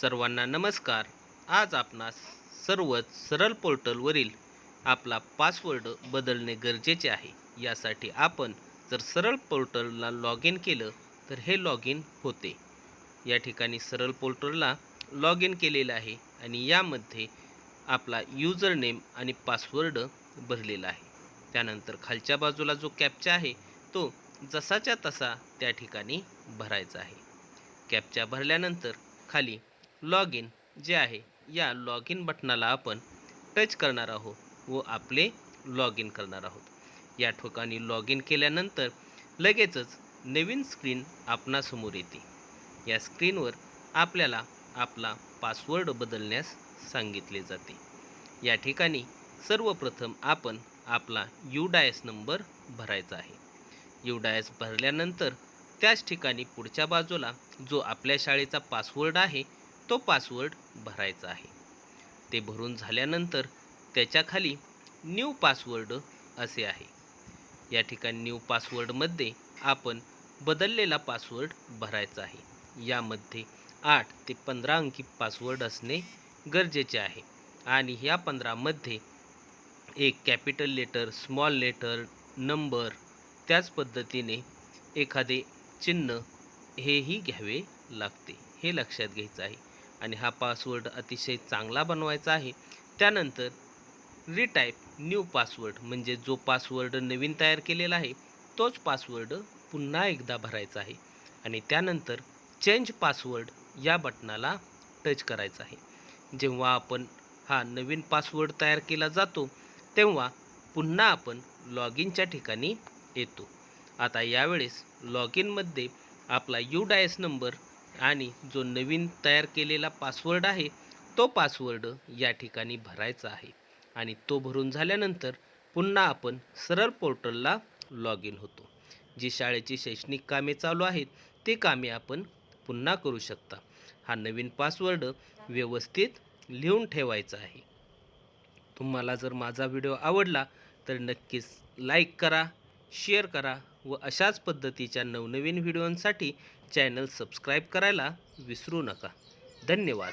सर्वांना नमस्कार. आज आपणास सर्वच सरळ पोर्टलवरील आपला पासवर्ड बदलणे गरजेचे आहे. यासाठी आपण जर सरळ पोर्टलला लॉग इन केलं तर हे लॉग इन होते. या ठिकाणी सरळ पोर्टलला लॉग इन केलेलं आहे आणि यामध्ये आपला युजर नेम आणि पासवर्ड भरलेला आहे. त्यानंतर खालच्या बाजूला जो कॅपचा आहे तो जसाच्या तसा त्या ठिकाणी भरायचा आहे. कॅपचा भरल्यानंतर खाली लॉग इन जे आहे या लॉग इन बटनाला आपण टच करणार आहोत व आपले लॉग इन करणार आहोत. या ठिकाणी लॉग इन केल्यानंतर लगेचच नवीन स्क्रीन आपणासमोर येते. या स्क्रीनवर आपल्याला आपला पासवर्ड बदलण्यास सांगितले जाते. या ठिकाणी सर्वप्रथम आपण आपला युडायस नंबर भरायचा आहे. युडायस भरल्यानंतर त्याच ठिकाणी पुढच्या बाजूला जो आपल्या शाळेचा पासवर्ड आहे तो पासवर्ड भरायचा आहे. ते भरून झाल्यानंतर त्याच्याखाली न्यू पासवर्ड असे आहे. या ठिकाणी न्यू पासवर्डमध्ये आपण बदललेला पासवर्ड भरायचा आहे. यामध्ये आठ ते पंधरा अंकी पासवर्ड असणे गरजेचे आहे. आणि ह्या पंधरामध्ये एक capital letter small letter number त्याच पद्धतीने एखादे चिन्ह हेही घ्यावे लागते. हे लक्षात घ्यायचं आहे. आणि हा पासवर्ड अतिशय चांगला बनवायचा आहे. त्यानंतर रिटाईप न्यू पासवर्ड म्हणजे जो पासवर्ड नवीन तयार केलेला आहे तोच पासवर्ड पुन्हा एकदा भरायचा आहे. आणि त्यानंतर चेंज पासवर्ड या बटनाला टच करायचा आहे. जेव्हा आपण हा नवीन पासवर्ड तयार केला जातो तेव्हा पुन्हा आपण लॉग इनच्या ठिकाणी येतो. आता यावेळेस लॉग इनमध्ये आपला यू डायस नंबर आणि जो नवीन तयार केलेला पासवर्ड आहे तो पासवर्ड या ठिकाणी भरायचा आहे. आणि तो भरून झाल्यानंतर पुन्हा आपण सरळ पोर्टलला लॉग इन होतो. जी शाळेची शैक्षणिक कामे चालू आहेत ते कामे आपण पुन्हा करू शकता. हा नवीन पासवर्ड व्यवस्थित लिहून ठेवायचा आहे. तुम्हाला जर माझा व्हिडिओ आवडला तर नक्कीच लाईक करा शेअर करा व अशाच पद्धतीच्या नवनवीन व्हिडिओंसाठी चॅनल सबस्क्राईब करायला विसरू नका. धन्यवाद.